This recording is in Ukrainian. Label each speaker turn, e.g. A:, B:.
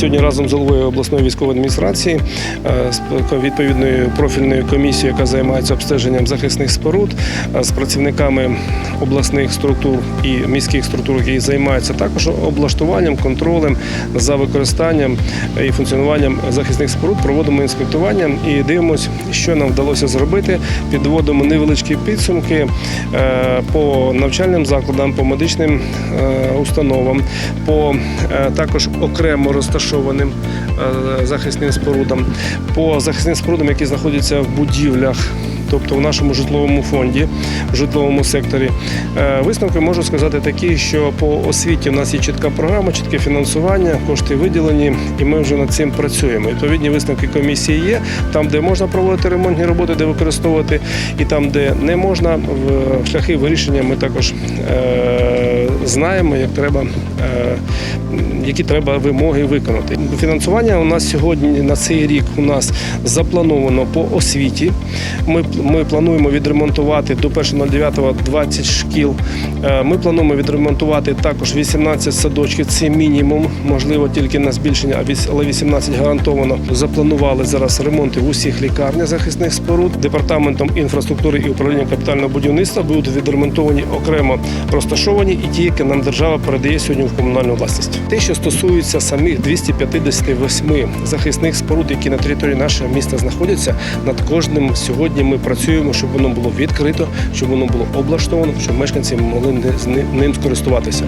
A: Сьогодні разом з головою обласної військової адміністрації, е, з відповідною профільною комісією, яка займається обстеженням захисних споруд, е, з працівниками обласних структур і міських структур, які займаються також облаштуванням, контролем за використанням і функціонуванням захисних споруд, проводимо інспектування і дивимося, що нам вдалося зробити. Підводимо невеличкі підсумки е, по навчальним закладам, по медичним е, установам, по е, також окремо розташованим е, захисним спорудам, по захисним спорудам, які знаходяться в будівлях. Тобто в нашому житловому фонді, в житловому секторі. Е, Висновки можу сказати такі, що по освіті в нас є чітка програма, чітке фінансування, кошти виділені, і ми вже над цим працюємо. Відповідні висновки комісії є. Там, де можна проводити ремонтні роботи, де використовувати, і там, де не можна, в шляхи вирішення ми також е, знаємо, як треба, е, які треба вимоги виконати. Фінансування у нас сьогодні на цей рік у нас заплановано по освіті. Ми, ми плануємо відремонтувати до 1.09 20 шкіл. Е, Ми плануємо відремонтувати також 18 садочків. Це мінімум, можливо, тільки на збільшення, але 18 гарантовано. Запланували зараз ремонти в усіх лікарнях захисних споруд. Департаментом інфраструктури і управління капітального будівництва будуть відремонтовані окремо розташовані і ті, які нам держава передає сьогодні в комунальну власність. Те, що стосується самих 258 захисних споруд, які на території нашого міста знаходяться, над кожним сьогодні ми працюємо, щоб воно було відкрито, щоб воно було облаштовано, щоб мешканці могли ним скористуватися.